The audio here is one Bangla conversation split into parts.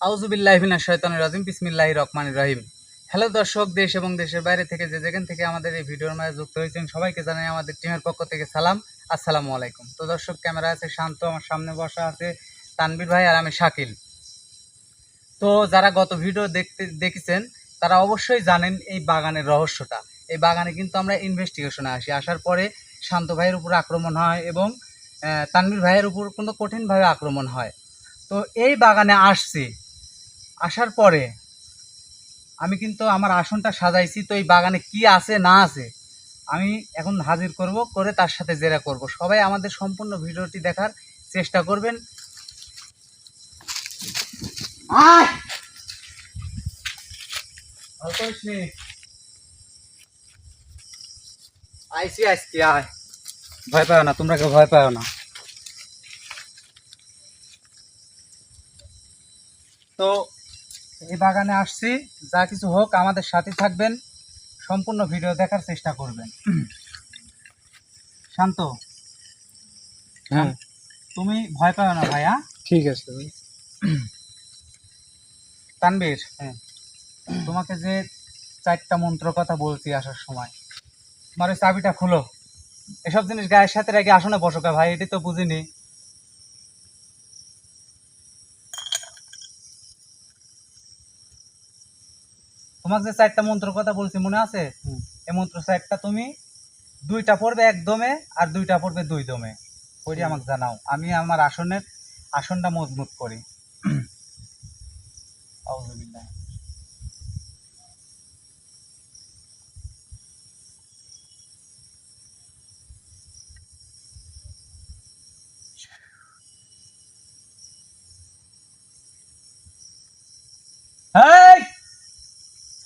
আউজুবিল্লাহিনা শয়তানুর রাজিম বিসমিল্লাহ রহমান রহিম। হ্যালো দর্শক দেশ এবং দেশের বাইরে থেকে যে যেখান থেকে আমাদের এই ভিডিওর মাঝে যুক্ত হয়েছেন সবাইকে জানাই আমাদের টিমের পক্ষ থেকে সালাম। আসসালামু আলাইকুম। তো দর্শক ক্যামেরা আছে শান্ত আমার সামনে বসা আছে তানবির ভাই আর আমি শাকিল। তো যারা গত ভিডিও দেখতে দেখেছেন তারা অবশ্যই জানেন এই বাগানের রহস্যটা। এই বাগানে কিন্তু আমরা ইনভেস্টিগেশনে আসি। আসার পরে শান্ত ভাইয়ের উপর আক্রমণ হয় এবং আহ, তানভীর ভাইয়ের উপর কিন্তু কঠিনভাবে আক্রমণ হয়। তো এই বাগানে আসছি। আসার পরে আমি কিন্তু আমার আসনটা সাজাইছি তো এই বাগানে কি আছে না আছে আমি এখন হাজির করব করে তার সাথে জেরা করব। সবাই আমাদের সম্পূর্ণ ভিডিওটি দেখার চেষ্টা করবেন। আইসি আজকে আয়। ভয় পাও না তোমরা কেউ ভয় পাও না। তো এই বাগানে আসছি যা কিছু হোক আমাদের সাথে থাকবেন সম্পূর্ণ ভিডিও দেখার চেষ্টা করবেন। শান্ত। হ্যাঁ। তুমি ভয় পাও না ভাইয়া? ঠিক আছে তানবীর হ্যাঁ। তোমাকে যে চারটা মন্ত্র কথা বলছি আসার সময় তোমার ওই চাবিটা খুলো। এসব জিনিস গায়ের সাথে রেখে আসনে বসো ভাই এটি তো বুঝিনি। তোমাকে যে চারটা মন্ত্র কথা বলছি মনে আছে? এই মন্ত্র চারটা তুমি দুইটা পড়বে একদমে আর দুইটা পড়বে দুই দমে। ওইটি আমাকে জানাও আমি আমার আসনের আসনটা মজবুত করি। আউযুবিল্লাহ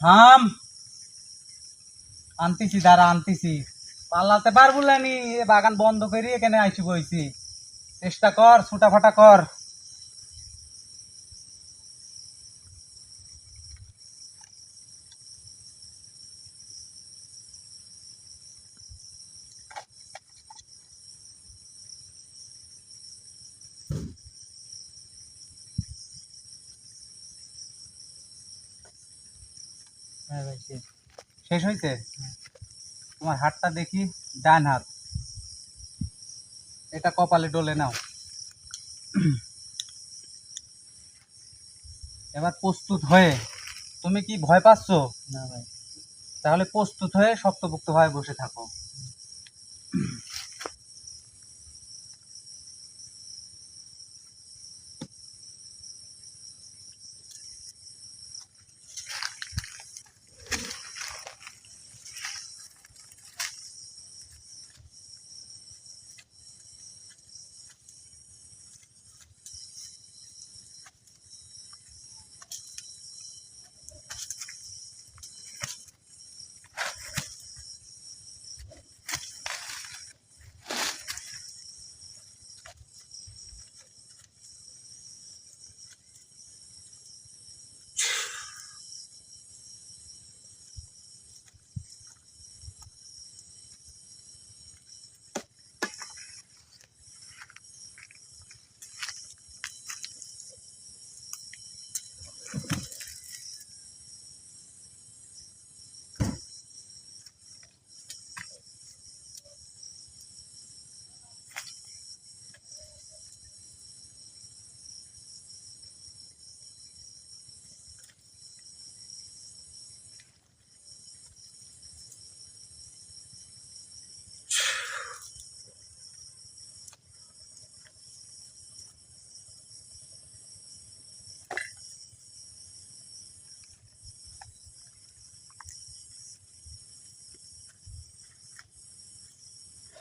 থাম। আনতেছি, দাঁড়া, আনতেছি। পাল্লাতে পারব না বাগান বন্ধ করি, এখানে আইসি বইছি। চেষ্টা কর, ছুটাফাটা কর। শেষ হয়েছে তোমার হাতটা দেখি ডান হাত। এটা কপালে ডলে নাও। এবার প্রস্তুত হয়ে তুমি কি ভয় পাচ্ছ? না ভাই। তাহলে প্রস্তুত হয়ে শক্তপোক্ত ভাবে বসে থাকো।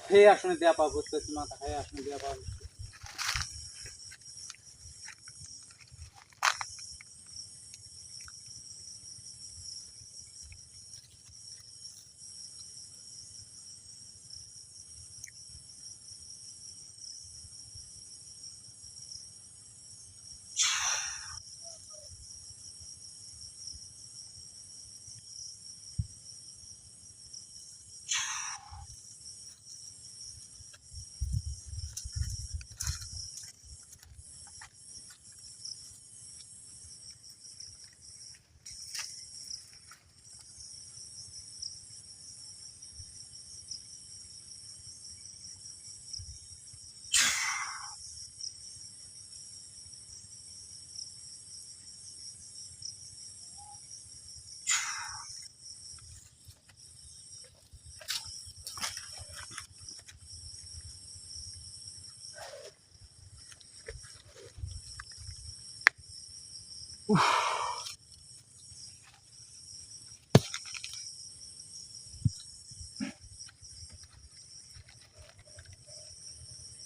হে আসনে দেয়া পাবো মাথা হে আসনে দেয়া পাবো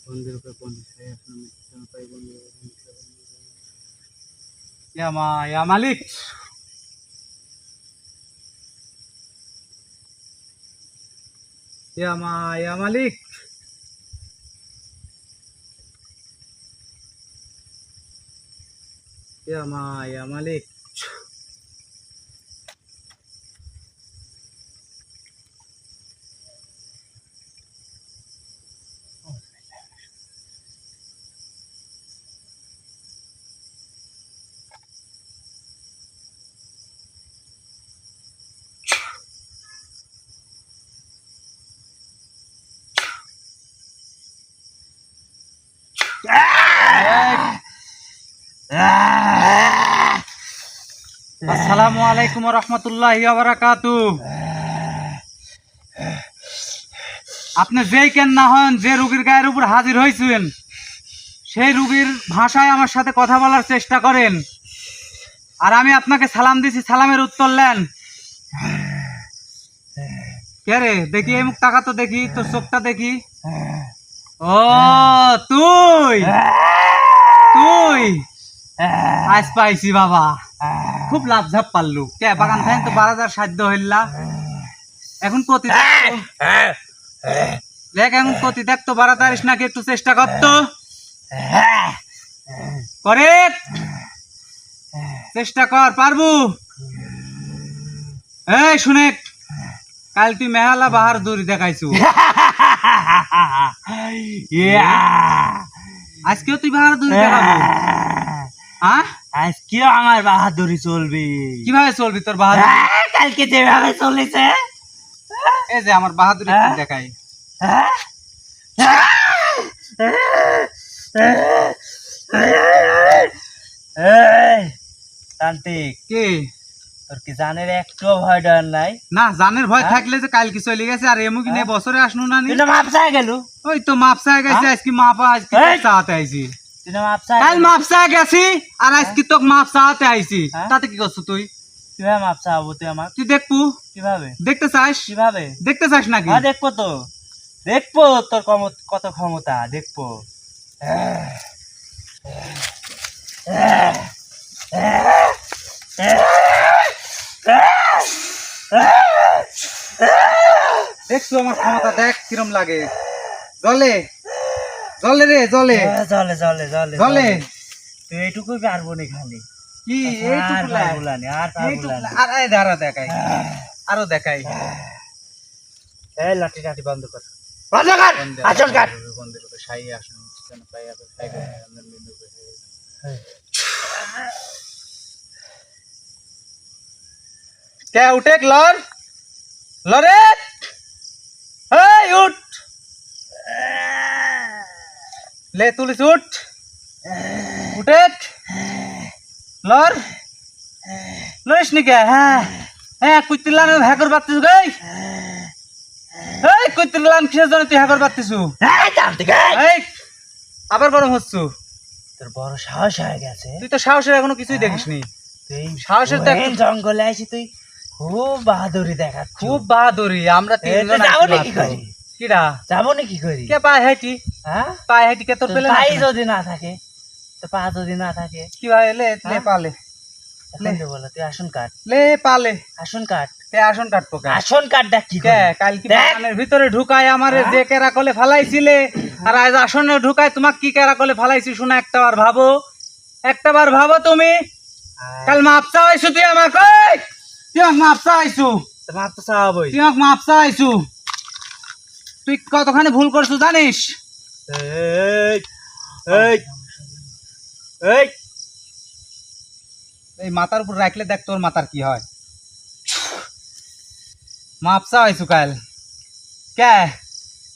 বন্ধুর উপরে বন্ধু ছাই আপনার মৃত্যু না পাই বন্ধু ইয়া মা ইয়া মালিক ইয়া মা ইয়া মালিক ইয়া আসসালামু আলাইকুম রহমতুল্লাহ বারাকাতু আপনি যেই কেন না হন, যে রুগীর গায়ের উপর হাজির হয়েছেন সেই রুগীর ভাষায় আমার সাথে কথা বলার চেষ্টা করেন। আর আমি আপনাকে সালাম দিছি, সালামের উত্তর নেন কে রে, দেখি এই মুখ টাকা তো দেখি, তোর চোখটা দেখি। ও, তুই! তুই! আজ পাইছি বাবা। খুব লাভ ঝাপ পারলু। কে বাগান খাইন তো সাধ্য হইলা এখন প্রতি দেখ এখন প্রতি দেখ তো নাকি একটু চেষ্টা করতো। করে চেষ্টা কর পারবু? এই শুনে কাল তুই মেহালা বাহার দূরি দেখাইছু। আজকেও তুই বাহার দূরি দেখাবো? হ্যাঁ? আজকেও আমার বাহাদুরি চলবে? কীভাবে চলবি তোর বাহাদুর? কালকে যেভাবে চলেছে। এই যে আমার বাহাদুরি দেখাই। তান্ত্রিক কি? তোর কি জানের একটুও ভয় ডর নাই? না জানের ভয় হ্যাঁ? থাকলে যে কালকে চলে গেছে? আর এমুকি নিয়ে বছরে আসনু না নি? মাপসা গেল। ওই তো মাপসা গেছে আজকে মাপা আজকে! চাহাতে আইছি। কাল মাপসা গেছি আর আজকে তো মাপ চাহাতে আইছি। হ্যাঁ? তাতে কি করছ তুই? কীভাবে মাপসা হব তুই আমার? তুই দেখবু কীভাবে? দেখতে চাস? কীভাবে? দেখতে চাস নাকি? হ্যাঁ দেখব তো। দেখব তোর কত ক্ষমতা দেখব। দেখছ আমার ক্ষমতা দেখ কিরম লাগে। জলে। জলে রে জলে হ্যাঁ, চলে চলে চলে জলে তুই এইটুকুই পারব নি খালি। কি এইটুকু লাই? পারব না নি, আর পারব এইটুকু না নি। লাই। আর এই ধারা দেখাই আরও দেখাই। এই লাঠি লাঠি বন্ধ কর। বন্ধ কর! আসল সাই পাই বিন্দু কে উঠে লর! লরে এই উঠ! লে তুলিস উঠ। উঠে লর। লরিস নি কে? হ্যাঁ। হ্যাঁ কুইতিলান হ্যাকর বাতিস গই এই। কুইতিলান কিসের জন্য তুই হ্যাকর বাতিসু এই তান্ত্রিক, এই! এই আবার গরম হচ্ছু। তোর বড় সাহস হয়ে গেছে। তুই তো সাহসের এখনও কিছুই দেখিসনি। তুই সাহসের তো ওই জঙ্গলে আসি তুই। খুব বাহাদুরি দেখা খুব বাহাদুরি আমরা তিনজন যাব নাকি। করি? যাব নাকি করি? কে পায় হাইটি? হ্যাঁ পায় হাইটি কে তোর পেলে পাই যদি না থাকে। তো পা যদি না থাকে। কি ভাই লে লে? পালে। তো বলো তুই আসন কাট। লে পালে। আসন কাট। কে আসন কাটবো কে আসন কি। ভিতরে ঢুকায় আমারে? যে কেরা কলে ফালাইছিলে আর আজ আসনে ঢুকায় তোমাক কি কেরা কলে ফালাইছি শোনা একটা বার ভাবো। একটা বার ভাবো তুমি। কাল মাপসা আইছু তুই আমাকে! তুই মাপসা আইছু তো মাপ তুই মাপসা আইছু তুই কতখানি ভুল করছু জানিস? এই মাথার উপর রাখলে দেখ তোর মাথার কি হয়। মাপসা হয়েছু কাল কে?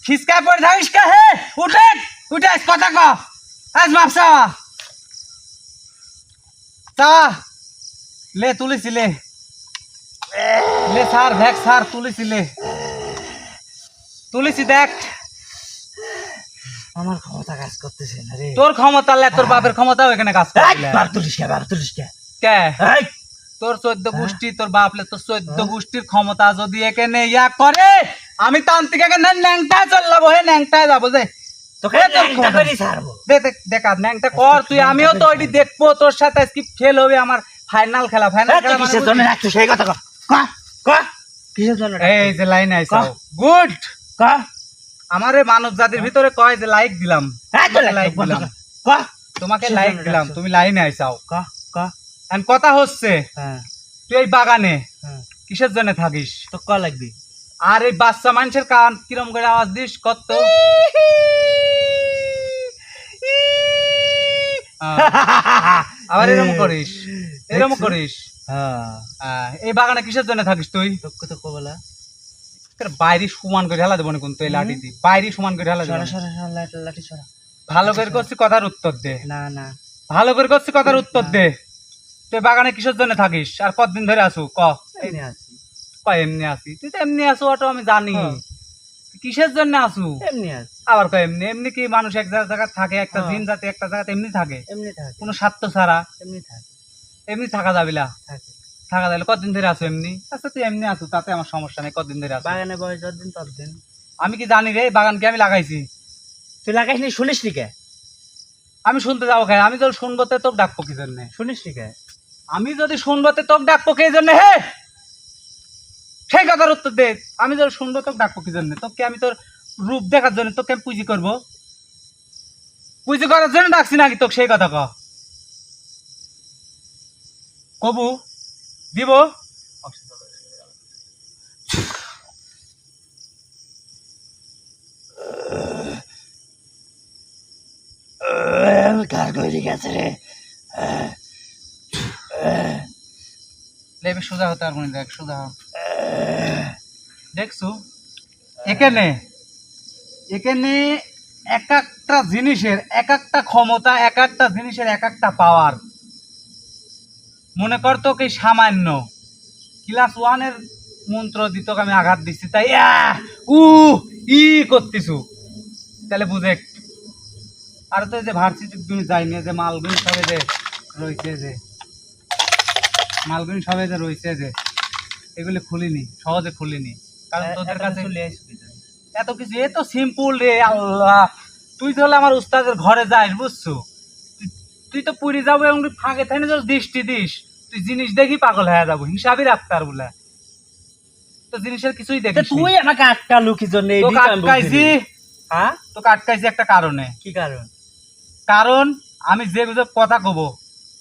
খিসকা পড়ে থাকিস কে হে? উঠে উঠে কথা ক। আজ মাপসা চা লে তুলিছি লে। লে স্যার দেখ স্যার তুলিছি দেখ। আমার ক্ষমতা কাজ করতেছে না রে। তোর ক্ষমতা লে তোর বাপের ক্ষমতাও এখানে কাজ করে বার তুলিস কে বার তুলিস কে। কে? তোর চোদ্দ হ্যাঁ? গোষ্ঠী তোর বাপলে তোর চোদ্দ হ্যাঁ? গোষ্ঠীর ক্ষমতা যদি এখানে ইয়া করে আমি তান্ত্রিক এখানে ন্যাংটায় চললাবো হে ন্যাংটায় যাব যে। তোকে ল্যাংটা ক্ষমতা। ছাড়বো। দেখ ন্যাংটা কর তুই আমিও তো ওইটি দেখব তোর সাথে আজকে খেল হবে আমার ফাইনাল খেলা ফাইনাল খেলা কিসের মানে জন্য রাখছো সেই কথা কর। ক ক কিসের জন্য? এই যে লাইন কহ। গুড ক? আমারে মানব জাতির ভিতরে কয় যে লাইক দিলাম? তোমাকে লাইক লাইক দিলাম। ক? তোমাকে লাইক দিলাম। তুমি লাইনে আইসাও। ক? কথা হচ্ছে হ্যাঁ। তুই এই বাগানে হ্যাঁ। কিসের জন্য থাকিস? তো ক লাগবি আর এই বাচ্চা মানুষের কান কিরম করে আওয়াজ দিস? কত? আবার এরম করিস। এরম করিস। হ্যাঁ। এই বাগানে কিসের জন্য থাকিস তুই? তোকে তো কবলা। বাইরে সমান করে ঢালা দেবো তুই লাঠি দি বাইরে সমান করে ঢালা দেবো লাঠি সরা। ভালো করে করছি কথার উত্তর দে। না না। ভালো করে করছি কথার উত্তর দে। তুই বাগানে কিসের জন্য থাকিস? আর কতদিন ধরে আসু? ক? এই নে আছি। ক এমনি আসি তুই তো এমনি আসু অটো আমি জানি। কিসের জন্য আসু? এমনি আছি। আবার কয় এমনি এমনি কি মানুষ এক জায়গায় থাকে একটা দিন জাতি একটা জায়গাতে এমনি থাকে? এমনি থাকে। কোনো স্বার্থ ছাড়া? এমনি থাকে। এমনি থাকা যাবিলা থাকে। থাকা যাবে কতদিন ধরে আসো এমনি? আচ্ছা তুই এমনি আসু তাতে আমার সমস্যা নেই কতদিন ধরে আসো বাগানে বয়স যতদিন ততদিন। আমি কি জানি রে বাগানকে আমি লাগাইছি। তুই লাগাইস নি শুনিস নি কে? আমি শুনতে যাব খাই আমি যদি শুনব তে তোকে ডাকবো কি জন্য? শুনিস নি কে? আমি যদি শুনব তে তোকে ডাকবো কি জন্য? হে! সেই কথার উত্তর দে। আমি যদি শুনব তোকে ডাকবো কি জন্য? তোকে আমি তোর রূপ দেখার জন্য তোকে আমি পুঁজি করব। পুঁজি করার জন্য ডাকছি নাকি তোকে সেই কথা কবু? দিব? কার করে গেছে রে? লেবে সোজা হতে না দেখ সোজা দেখছ? এখানে এখানে এক একটা জিনিসের এক একটা ক্ষমতা এক একটা জিনিসের এক একটা পাওয়ার মনে কর তোকে সামান্য। ক্লাস ওয়ানের মন্ত্র দিত আমি আঘাত দিচ্ছি তাই উ ই করতেছু। তাহলে বুঝে আর তো এই যে ভার্সিটি তুমি যাইনি যে মালগুন সবে যে রয়েছে যে মালগুন সবে যে রয়েছে যে এগুলি খুলিনি সহজে খুলিনি। কারণ তোদের কাছে এত কিছু এ তো সিম্পল রে আল্লাহ। তুই তাহলে আমার উস্তাদের ঘরে যাস বুঝছ? তুই- তো পুরী যাব এবং ফাঁকে থাকি দৃষ্টি দিস। তুই জিনিস দেখি পাগল হয়ে যাব হিসাবই রাখতে আর বলে। তো জিনিসের কিছুই তা দেখিস তুই আমাকে আটকালু কি জন্য তোকে আটকাইছি। হ্যাঁ? তোকে আটকাইছি একটা কারণে। কি কারণ? কারণ আমি যে যে কথা কব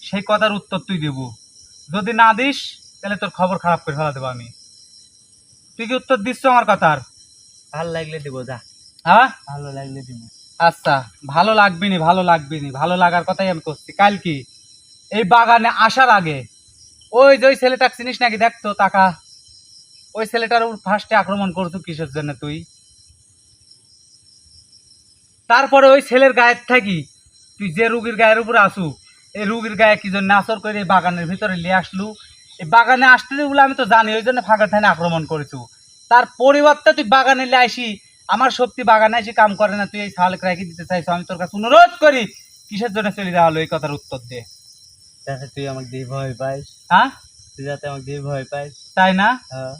সেই কথার উত্তর তুই দেব। যদি না দিস তাহলে তোর খবর খারাপ করে ফেলা দেবো আমি। তুই কি উত্তর দিচ্ছ আমার কথার? ভালো লাগলে দিব যা। হ্যাঁ? ভালো লাগলে দিব। আচ্ছা ভালো লাগবে নি ভালো লাগবে নি ভালো লাগার কথাই আমি করছি। কাল কি? এই বাগানে আসার আগে ওই যে ওই ছেলেটা চিনিস নাকি? দেখতো টাকা। ওই ছেলেটার উপর ফার্স্টে আক্রমণ করছ কিসের জন্য তুই? তারপরে ওই ছেলের গায়ের থাকি তুই যে রুগীর গায়ের উপরে আসু, এই রুগীর গায়ে কি জন্য আসর করে এই বাগানের ভিতরে নিয়ে আসলু? এই বাগানে আসতে বলে আমি তো জানি, ওই জন্য ফাঁকা থানে আক্রমণ করেছু। তার পরিবর্তে তুই বাগানে নিয়ে আসি। আমার শক্তি বাগানে এসে কাম করে না, তুই এই সাহালকে রেখে দিতে চাইছো। আমি তোর কাছে অনুরোধ করি, কিসের জন্য চলে যাওয়া হলো? এই কথার উত্তর দে। তুই আমাকে দিয়ে ভয় পাইস হ্যাঁ? তুই যাতে আমাকে দিয়ে ভয় পাইস তাই না? হ্যাঁ।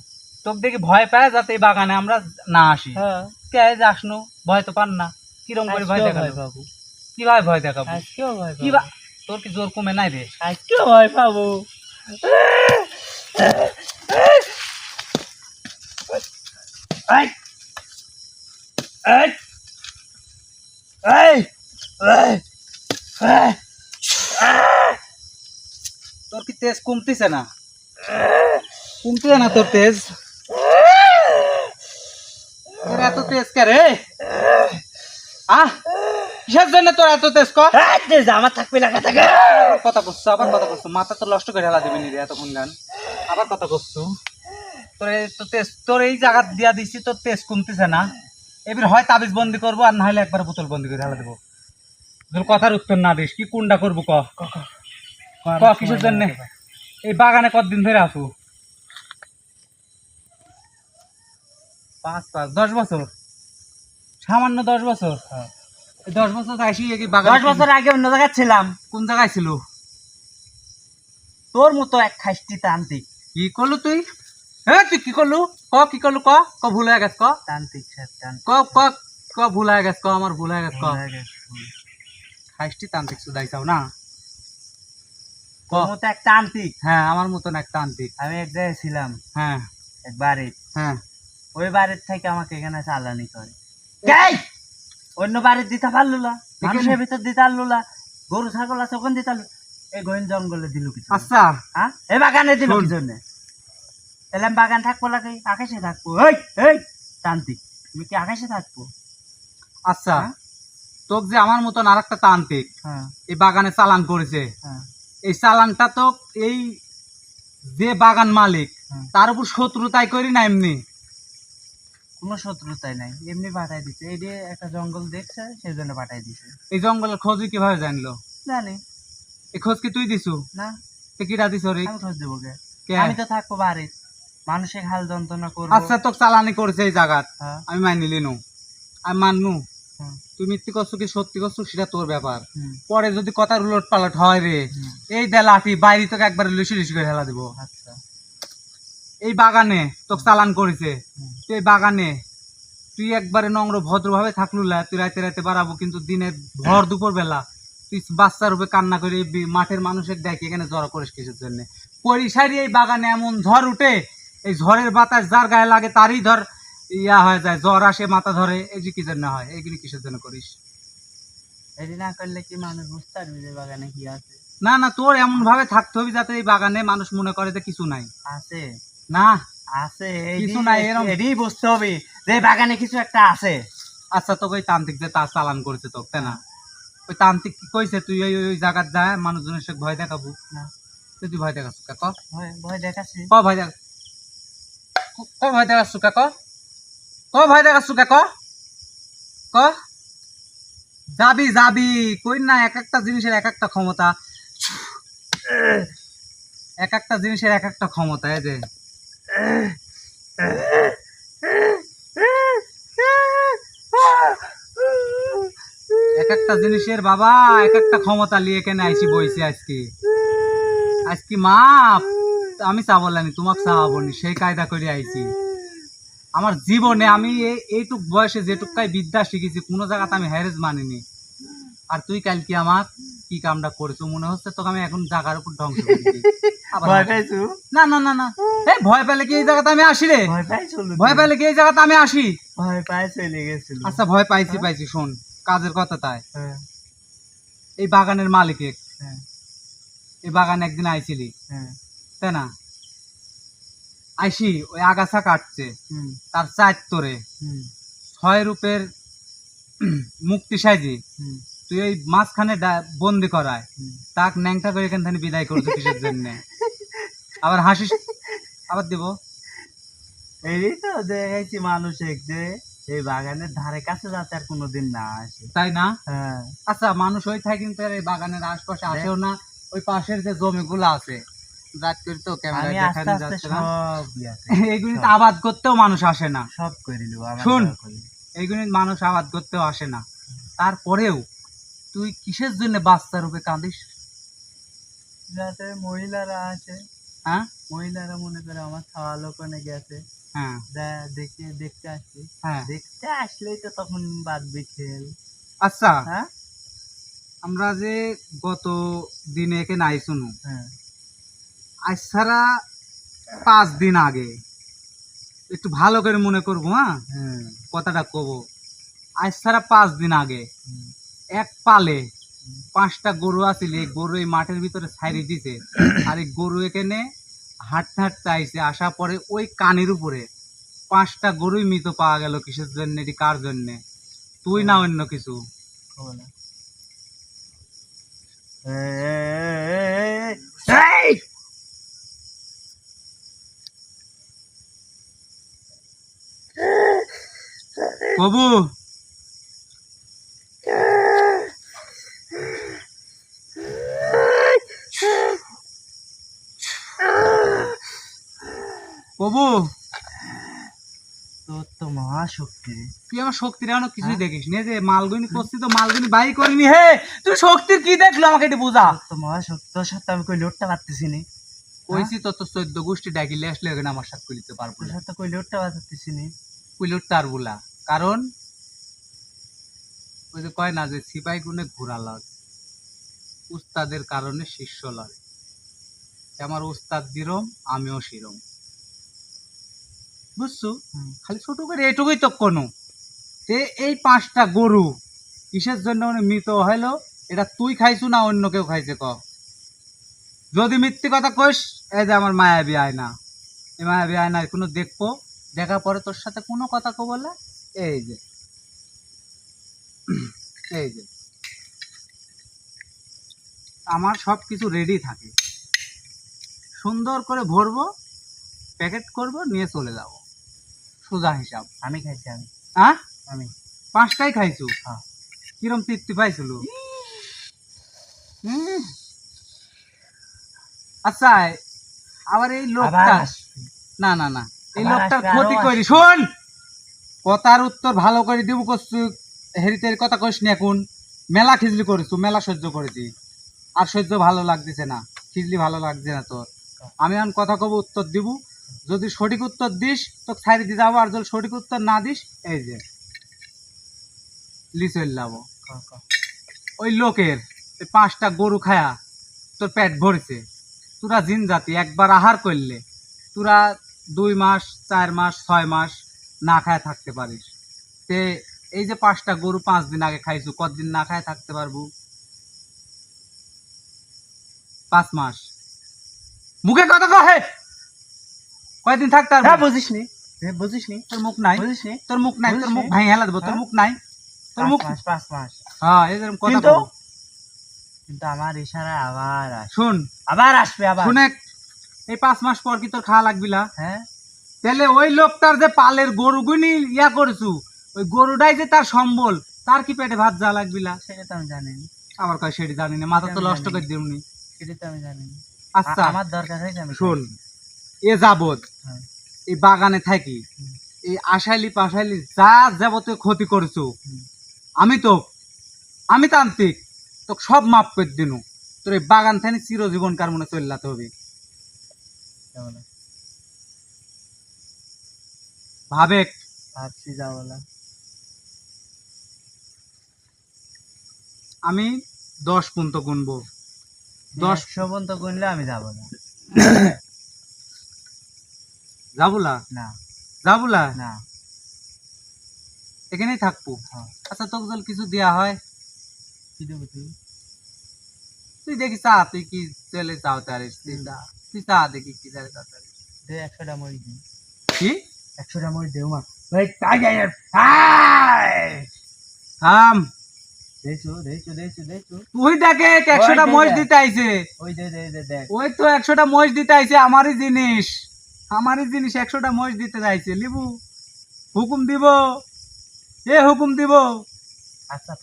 তোকে দেখি ভয় পায় যাতে এই বাগানে আমরা না আসি। হ্যাঁ। কে যাস নু ভয় তো পান না। কিরম করে ভয় দেখাবো? ভয় কীভাবে দেখাবো? তোর কি জোর কমে নাই রে? আজকেও ভয় পাবো। এই তোর কি তেজ কমতিছে না? কমতিছে না তোর তেজ? তোর এত তেজ কে রে? আহ কিসের জন্য তোর এত তেজ কর? এই, তুই জামা লাগা থাকে আবার কথা করছ আবার কথা করছ মাথা তো নষ্ট করে হেলা দিবি রে এতক্ষণ গান আবার কথা করছ তোর এই তো তেজ তোর এই জায়গা দিয়া দিছি তোর তেজ কমতেছে না। এবার হয় তাবিজ বন্দি করব আর না হলে একবার বোতল বন্দি করে হেলা দেবো। তোর কথার উত্তর না দিস কি কোনটা করব ক। কিসের জন্য? এই বাগানে কতদিন ধরে আসু পাঁচ পাঁচ দশ বছর। সামান্য দশ বছর? দশ বছর আসি বাগান দশ বছর আগে অন্য জায়গায় ছিলাম। কোন জায়গায় ছিল? তোর মতো এক খাইস্তি তান্ত্রিক কি করলু তুই? হ্যাঁ তুই কি করলু? ক কি করলু? ক ক ভুল হয়ে গেছ ক। তান্ত্রিক স্যার ক ক ক ভুল হয়ে গেছ ক আমার ভুল হয়ে গেছ ক। হয়ে। খাইস্টি তান্ত্রিক চাও না? মতো এক তান্ত্রিক হ্যাঁ আমার মতন এক তান্ত্রিক আমি এক জায়গায় ছিলাম। হ্যাঁ। এক বাড়ির। হ্যাঁ। ওই বাড়ির থেকে আমাকে এখানে চালানি করে। অন্য বাড়ির দিতে পারল না। মানুষের ভিতর দিতে পারল না। গরু ছাগল আছে ওখানে দিতে পারল এই গহীন জঙ্গলে দিল কিছু আচ্ছা। হ্যাঁ? এই বাগানে দিল শোন। কি জন্য তাহলে আমি বাগান থাকব লাগে আকাশে থাকব। এই এই! তান্ত্রিক তুমি কি আকাশে থাকব? আচ্ছা? তোকে যে আমার মতন আর একটা তান্ত্রিক এই বাগানে চালান করেছে। হ্যাঁ। এই চালানটা তো এই যে বাগান মালিক হুম। তার উপর শত্রুতাই করি না এমনি। কোনো শত্রুতাই নাই এমনি পাঠাই দিছে। এই যে একটা জঙ্গল দেখছে সেই জন্য পাঠাই দিছে। এই জঙ্গলের খোঁজ কীভাবে জানলো? জানি। এই খোঁজ কি তুই দিছু? না। তে কিরা দিছ রে? আমি খোঁজ দেবো কে? আমি তো থাকব বাড়ির। মানুষের হাল যন্ত্রণা করব। আচ্ছা তোকে চালানি করেছে এই জায়গাত? হ্যাঁ। আমি মানি লিনু। আমি মাননু। হুম। তুই মিথ্যে করছ কি সত্যি করছ সেটা তোর ব্যাপার। পরে যদি কথার উলট পালট হয় রে এই দে লাঠি বাইরে তোকে একবার লুসি লুসি করে হেলা দিব। আচ্ছা। এই বাগানে তোকে চালান করেছে। তুই এই বাগানে তুই একবারে নম্র ভদ্রভাবে থাকলু লা, তুই রাতে রাতে বাড়াবো কিন্তু দিনের ভর দুপুর বেলা তুই বাচ্চার উপরে কান্না করে মাঠের মানুষের ডাকি এখানে জড়ো করিস কিসের জন্য? পরিসারি এই বাগানে এমন ঝড় উঠে এই ঝড়ের বাতাস যার গায়ে লাগে তারই ধর ইয়া হয়ে যায় জ্বর আসে মাথা ধরে এই যে কি জন্য হয়? এইগুলি কিসের জন্য করিস? এটি না করলে কি মানুষ বুঝতে পারবে যে বাগানে কি আছে? না না তোর এমন ভাবে থাকতে হবে যাতে এই বাগানে মানুষ মনে করে যে কিছু নাই। আছে। না। আছে কিছু নাই, এরম- এরই বুঝতে হবে যে বাগানে কিছু একটা আছে। আচ্ছা তোকে ওই তান্ত্রিক যে তার চালান করেছে তোকে তাই না? ওই তান্ত্রিক কি কইছে তুই ওই ওই জায়গার যায় মানুষজনের সাথে ভয় দেখাবো? না। তুই ভয় দেখাচ্ছ ক ভয় দেখাচ্ছি। ক ভয় দেখ ক ভয় দেখাচ্ছ ক ক? ভয় দেখাচ্ছ ক ক? যাবি যাবি। কই না এক একটা জিনিসের এক একটা ক্ষমতা। এক একটা জিনিসের এক একটা ক্ষমতা, এই যে। এক একটা জিনিসের বাবা এক একটা ক্ষমতা নিয়ে কেন আইসি বইছি আজকে। আজকে মা আমি চাবলানি তোমাকে চাওয়াবনি সেই কায়দা করে আইছি। আমার জীবনে আমি এই- এইটুক বয়সে যেটুকাই বিদ্যা শিখেছি, কোনো জায়গাতে আমি হ্যারেজ মানিনি। আর তুই কাল কি আমার কি কামটা করেছ মনে হচ্ছে তোকে আমি এখন জায়গার উপর ধ্বংস করে দিই। ভয় হাঁটো। না না না না। এই ভয় পেলে কি এই জায়গাতে আমি আসি রে? ভয় ভয় পেলে কি এই জায়গাতে আমি আসি? ভয় পাই চলে গেছিল আচ্ছা ভয় পাইছি পাইছি শোন কাজের কথা তাই। হ্যাঁ। এই বাগানের মালিক এক। হ্যাঁ। এই বাগানে একদিন আইছিলি। হ্যাঁ। তাই না? আইসি ওই আগাছা কাটছে। তার চার তোরে। হুম। ছয় রূপের মুক্তি সাইজি। হুম। তুই এই মাঝখানে বন্দি করায়। তাক ন্যাংটা করে এখান থেকে বিদায় করছ কিসের জন্য? আবার হাসিস আবার দিব। এই তো দেখেছি মানুষ যে এই বাগানের ধারে কাছে যাতে আর কোনোদিন না আসে। তাই না? হ্যাঁ। আচ্ছা মানুষ ওই থাকে কিন্তু এই বাগানের আশপাশে আসেও না। ওই পাশের যে জমিগুলো আছে যাত করে তো ক্যামেরা দেখানো যাচ্ছে না। সব এইগুলি তো আবাদ করতেও মানুষ আসে না। সব করে শুন। এইগুলি মানুষ আবাদ করতেও আসে না। তারপরেও তুই কিসের জন্য বাচ্চা রূপে কাঁদিস? যাতে মহিলারা আছে হ্যাঁ? মহিলারা মনে করে আমার খাওয়া লোকনে গেছে। হ্যাঁ। দেখে দেখতে আসছি হ্যাঁ। দেখতে আসলেই তো তখন খেল। আচ্ছা। হ্যাঁ? আমরা যে গত দিনে এখানে আইসুনু হ্যাঁ। আজ ছাড়া পাঁচ দিন আগে। একটু ভালো করে মনে করব হ্যাঁ? হ্যাঁ। কথাটা কব। আজ ছাড়া পাঁচ দিন আগে। এক পালে পাঁচটা গরু আছিল এই গরু এই মাঠের ভিতরে ছাইরি দিছে। আর এই গরু এখানে হাঁটতে হাঁটতে আইছে আসা পরে ওই কানের উপরে পাঁচটা গরুই মৃত পাওয়া গেল কিসের জন্য এটি কার জন্য? তুই না অন্য কিছু। খবর কবু তোর তো মহাশক্তি তুই আমার শক্তির এখনও কিছুই হ্যাঁ? দেখিস নে। যে মালগুনি করছি তো মালগুনি বাই করিনি হে! তুই শক্তির কি দেখল আমাকে একটু বোঝা? তোর তো মহাশক্তি তোর সাথে আমি কই লোটটা পারতেছি নি। কইছি তো তো চোদ্দ গোষ্ঠী ডাকিলে আসলে এখানে আমার সাথে পারব তোর সাথে উঠতে পারতেছি নি। কুইলুর তার বুলা? কারণ ওই যে কয় না যে সিপাই গুনে ঘোরা লজ। উস্তাদের কারণে শিষ্য লড়ে। আমার উস্তাদ যেরম আমিও সেরম বুঝছ? খালি ছোট করে এটুকুই তো কোনো। তে এই পাঁচটা গরু কিসের জন্য মানে মৃত হইল এটা তুই খাইছু না অন্য কেউ খাইছে ক যদি মিথ্যে কথা কইস এই যে আমার মায়াবী আয়না। এই মায়াবী আয়নায় কোনো দেখব দেখার পরে তোর সাথে কোনো কথা কো বলে এই যে। এই যে। আমার সব কিছু রেডি থাকে। সুন্দর করে ভরবো প্যাকেট করব নিয়ে চলে যাব। সোজা হিসাব। আমি খাইছি আমি। হ্যাঁ? আমি। পাঁচটাই খাইছু? হ্যাঁ। কিরম তৃপ্তি পাইছিল? আচ্ছা আবার এই লোকটা না না না। এই লোকটার ক্ষতি করি। শোন! কথার উত্তর ভালো করে দিব করছু হেরিতের কথা কইস নি এখন। মেলা খিজলি করেছু মেলা সহ্য করেছি। আর সহ্য ভালো লাগতেছে না। খিজলি ভালো লাগছে না তোর। আমি এখন কথা কব উত্তর দিব। যদি সঠিক উত্তর দিস, তো ছাড়ি দিয়ে যাব, আর যদি সঠিক উত্তর না দিস, এই যে লিচল যাব। ওই লোকের পাঁচটা গরু খায়া তোর পেট ভরেছে। তোরা জিন জাতি, একবার আহার করলে তোরা দুই মাস, চার মাস, ছয় মাস না খায় থাকতে পারিস। তে এই যে পাঁচটা গরু পাঁচ দিন আগে খাইছু, কতদিন না খায় থাকতে পারব? পাঁচ মাস। মুখে কথা কহে কয়দিন থাকতে হ্যাঁ পারব বুঝিস নি বুঝিস নি তোর মুখ নাই? বুঝিস নি তোর মুখ নাই তোর মুখ ভাই হেলা দেবো তোর হ্যাঁ? মুখ নাই? তোর মুখ? মাস পাঁচ মাস। হ্যাঁ এরকম কথা কিন্তু- কিন্তু আমার ইশারা আবার শোন। আবার আসবে আবার। শুনে এই পাঁচ মাস পর কি তোর খাওয়া লাগবিলা হ্যাঁ। তাহলে ওই লোকটার যে পালের গরু গুনি ইয়া করছু ওই গরুটাই যে তার সম্বল তার কি পেটে ভাত যা লাগবিলা সেটা তো আমি জানি। না আবার কয় সেটি জানি না মাথা তো নষ্ট। করে দিউনি সেটা তো আমি জানি। না আচ্ছা আমার দরকার হয়েছে আমি শোন। এ যাবত হ্যাঁ। এই বাগানে থাকি এই আশাইলি পাশাইলি যা যাবতীয় ক্ষতি করছ আমি তো আমি তান্ত্রিক তো সব মাপ করে দিনু। তোর এই বাগান থেকে চিরজীবন কার মনে চল্লাতে হবে? যাব না। ভাবে। ভাবছি না। আমি দশ পর্যন্ত গুনবো। দশ- দশ পর্যন্ত গুনলে আমি যাব না। যাবুলা? না। যাবুলা? না। এখানেই থাকব? হ্যাঁ। আচ্ছা তোকে যদি কিছু হয়? কি দেবো তুই? তুই দেখি চা তুই কি চলে চাও তারিস তুই চা তুই চা দেখি কি চলে চাও তারিস দে একশোটা মরিচ দে কি? একশোটা মরিচ দে মা। ভাই তাই যাই থাম। তুই দেখে একশোটা দে। দিতে আইছে। ওই দে দে দে দেখ। ওই তো একশোটা মোষ দিতে আইছে আমারই জিনিস। আমারই জিনিস একশোটা মোষ দিতে চাইছে লিবু। হুকুম দিব। এ হুকুম দিব। আচ্ছা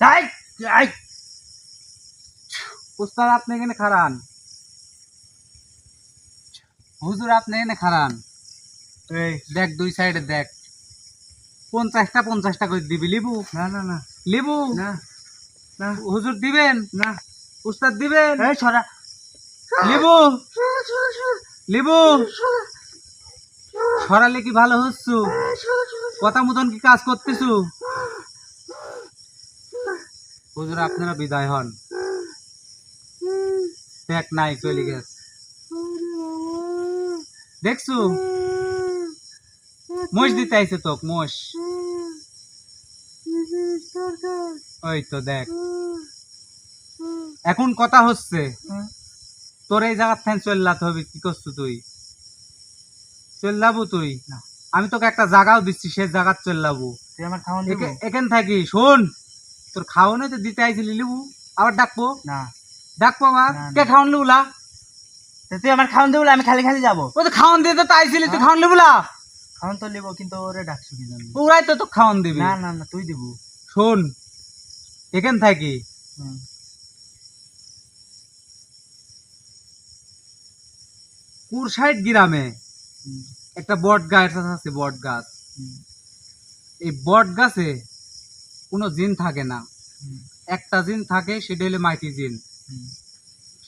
তাই? তাই? উস্তাদ আপনি এখানে খারান হুজুর আপনি এখানে খারান দেখ দুই সাইডে দেখ। পঞ্চাশটা পঞ্চাশটা করে দিবি লিবু। না না না। লিবু। না না। হুজুর দিবেন? না। উস্তাদ দিবেন? এই ছড়া লিবু লিবু। সরালে কি ভালো হচ্ছু? কথা মতন কি কাজ করতেছু? হুজুর, আপনারা বিদায় হন। দেখ নাই, চলে গেছে। দেখছু? মোষ দিতে আইছে তোক, মোষ। ওই তো দেখ। এখন কথা হচ্ছে। তোর এই জায়গার থেকে চল্লাতে হবে কি করছু তুই? চল্লাবো তুই? আমি তোকে একটা জায়গাও দিচ্ছি সে জায়গা চল্লাবো। আমার খাওয়ান এখান থাকি শোন। তোর খাওয়ানো তো দিতে আইছিলি লিবু। আবার ডাকবো? না। ডাকবো আমার। কে খাওয়ান লিবুলা? তুই আমার খাওয়ান দেবো আমি খালি খালি যাব। ও তো খাওয়ান দিয়ে তো আইছিলি তুই হ্যাঁ। খাওয়ান লিবুলা? খাওয়ান তো নিবো কিন্তু ওরে ডাকছো কি জন্য? ওরাই তো তো খাওয়ান দিবি। না না না তুই দিব। শোন এখান থাকি। কুরসাইড গ্রামে একটা বট গাছ আছে বট গাছ। এই বট গাছে কোনো জিন থাকে না। একটা জিন থাকে সেটা হলো মাইটি জিন।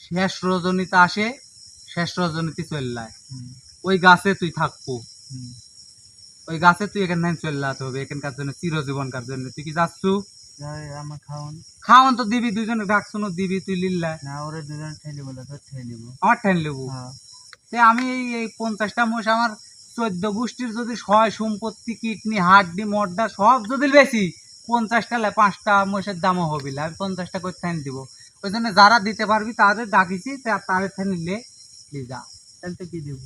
শেষ রজনীতে আসে শেষ রজনীতে চললায় ওই গাছে তুই থাকব। ওই গাছে তুই এখান থেকে চলে যেতে হবে এখানকার জন্য চিরজীবনকার জন্য। তুই কি যাচ্ছু? খাওয়ান তো দিবি দুজনে ডাকশুনো দিবি তুই লিল্লা। না ওরে দুজন ঠেলি বলে তো ঠেলিব আমার ঠেন লেবু তে আমি এই এই পঞ্চাশটা মোষ আমার চোদ্দ গোষ্ঠীর যদি সয় সম্পত্তি কিডনি হাড্ডি মড্ডা সব যদি বেশি পঞ্চাশটা পাঁচটা মোষের দামও হবে না। আমি পঞ্চাশটা করে থান দিব। ওই জন্য যারা দিতে পারবি তাদের ডাকিছি তাদের থান নিলে নিয়ে যা। তাহলে তো কি দেবো?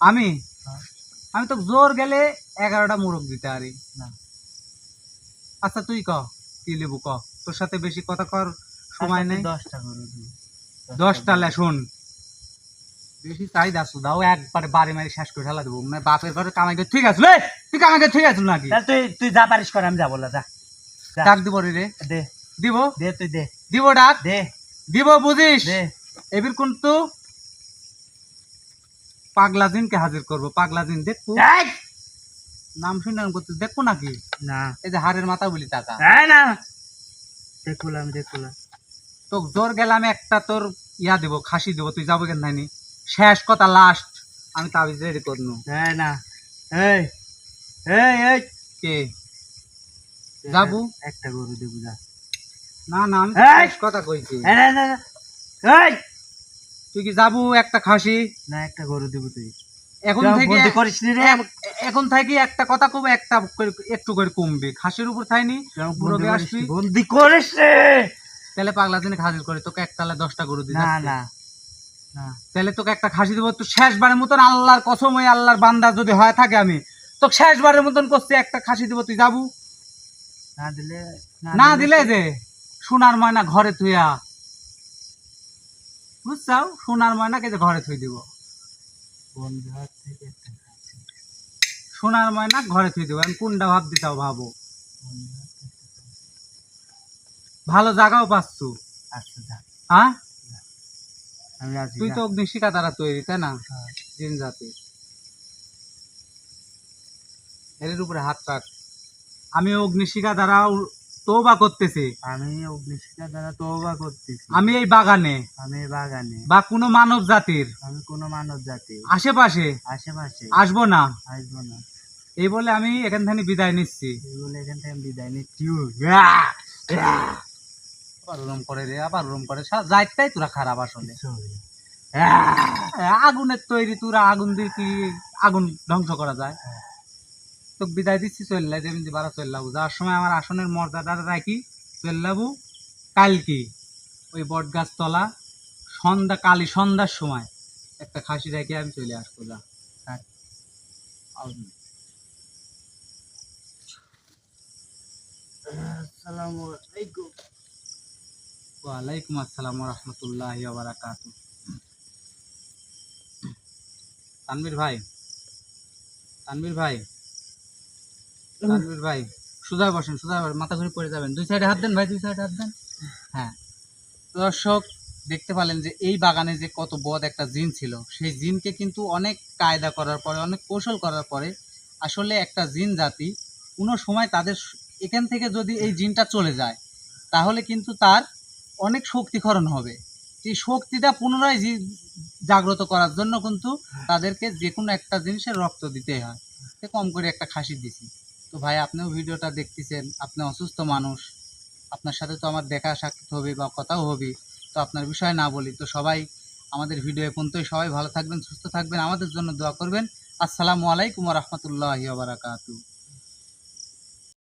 আমি? হ্যাঁ। আমি তো জোর গেলে এগারোটা মুরগ দিতে পারি। না। আচ্ছা তুই ক? কি লেবু ক? তোর সাথে বেশি কথা কর সময় নেই। দশটা করে দশটা লে শোন বেশি চাই দাসু দাও একবার বাড়ি মারি শেষ করে ঠেলা দেবো। মানে বাপের ঘরে কামাই করে ঠিক আছে রে তুই কামাই করে ঠিক আছে নাকি? তুই তুই যা পারিস কর আমি যাব যা। ডাক দিব রে দে। দিব? দে তুই দে। দিব ডাক? দে। দিব বুঝিস? দে। এবির কিন্তু পাগলা দিনকে হাজির করব পাগলা দিন দেখব। নাম শুনে নাম করতে দেখব নাকি? না। এই যে হাড়ের মাথা বলি টাকা এই না। দেখুলাম দেখুলাম। তো জোর গেলাম একটা তোর ইয়া দেবো খাসি দেবো তুই যাব কেন ধানি শেষ কথা লাস্ট আমি তাবিজ রেডি করনু এই না। এই এই এই। কে? যাব? একটা গরু দেবো যা। না না আমি শেষ কথা কইছি। এই না, না। এই! তুই কি যাব একটা খাসি? না একটা গরু দেবো তুই। এখন থেকে করিস নি রে। এখন থেকে একটা কথা কমবে একটা একটু করে কমবে। খাসির উপর থাইনি করিস আসবি। বন্দি করিস রে! তাহলে পাগলা দিনে হাজির করে তোকে একটালে দশটা গরু দিই না না না। তাহলে তোকে একটা খাসি দেবো তুই শেষবারের মতন আল্লাহর কসম ওই আল্লাহর বান্দা যদি হয় থাকে আমি। তোকে শেষবারের মতন করছি একটা খাসি দেবো তুই যাব? না দিলে না দিলে যে সোনার ময়না ঘরে থুইয়া। বুঝছাও? সোনার ময়নাকে যে ঘরে থুই দিব। সোনার ময়না ঘরে থুই দিব আমি কোনটা ভাব। দিতাও ভাবো বন্ধু হাত থেকে একটা খাসি। ভালো জায়গাও পাচ্ছু। আচ্ছা হ্যাঁ? তুই তো অগ্নিশিকা দ্বারা তৈরি তাই না? হ্যাঁ। জিন জাতি। এর উপরে হাত রাখ। আমি অগ্নিশিকা দ্বারা তোবা করতেছি। আমি অগ্নিশিখা দ্বারা তওবা করতেছি। আমি এই বাগানে। আমি এই বাগানে। বা কোনো মানব জাতির। আমি কোনো মানব জাতির। আশেপাশে। আশেপাশে। আসব না। আসব না। এই বলে আমি এখান থেকে বিদায় নিচ্ছি। এই বলে এখান থেকে আমি বিদায় নিচ্ছি। আবার করে রে আবার ওরম করে। যাইতেই তোরা খারাপ আসলে। আগুনের তৈরি তোরা আগুন দিয়ে কি আগুন ধ্বংস করা যায়? তো বিদায় দিচ্ছি চললাই যেমনি বারা চললাবু যাওয়ার সময় আমার আসনের মর্যাদা রাখি। চললাবু কালকে ওই বট গাছ তলা সন্ধ্যা কালি সন্ধ্যার সময় একটা খাসি রেখে আমি চলে আসব যা। হ্যাঁ। আসসালামু আলাইকুম। ওয়ালাইকুম আসসালাম রহমতুল্লাহ বারাকাত তানভীর ভাই তানভীর ভাই তানভীর ভাই সুজা বসেন সুজা বসেন, মাথা ঘুরে পড়ে যাবেন। দুই সাইডে হাত দেন ভাই, দুই সাইডে হাত দেন। হ্যাঁ। দর্শক, দেখতে পেলেন যে এই বাগানে যে কত বদ একটা জিন ছিল, সেই জিনকে কিন্তু অনেক কায়দা করার পরে, অনেক কৌশল করার পরে আসলে একটা জিন জাতি কোনো সময় তাদের এখান থেকে যদি এই জিনটা চলে যায়, তাহলে কিন্তু তার অনেক শক্তিকরণ হবে। এই শক্তিটা পুনরায় জাগ্রত করার জন্য কিন্তু তাদেরকে যে কোনো একটা জিনিসের রক্ত দিতে হয়। কম করে একটা খাসি দিছি। তো ভাই, আপনিও ভিডিওটা দেখতেছেন, আপনি অসুস্থ মানুষ, আপনার সাথে তো আমার দেখা সাক্ষাৎ হবে বা কথাও হবে, তো আপনার বিষয় না বলি। তো সবাই আমাদের ভিডিও পর্যন্তই। সবাই ভালো থাকবেন, সুস্থ থাকবেন। আমাদের জন্য দোয়া করবেন। আসসালামু আলাইকুম রহমতুল্লাহ বারাকাতু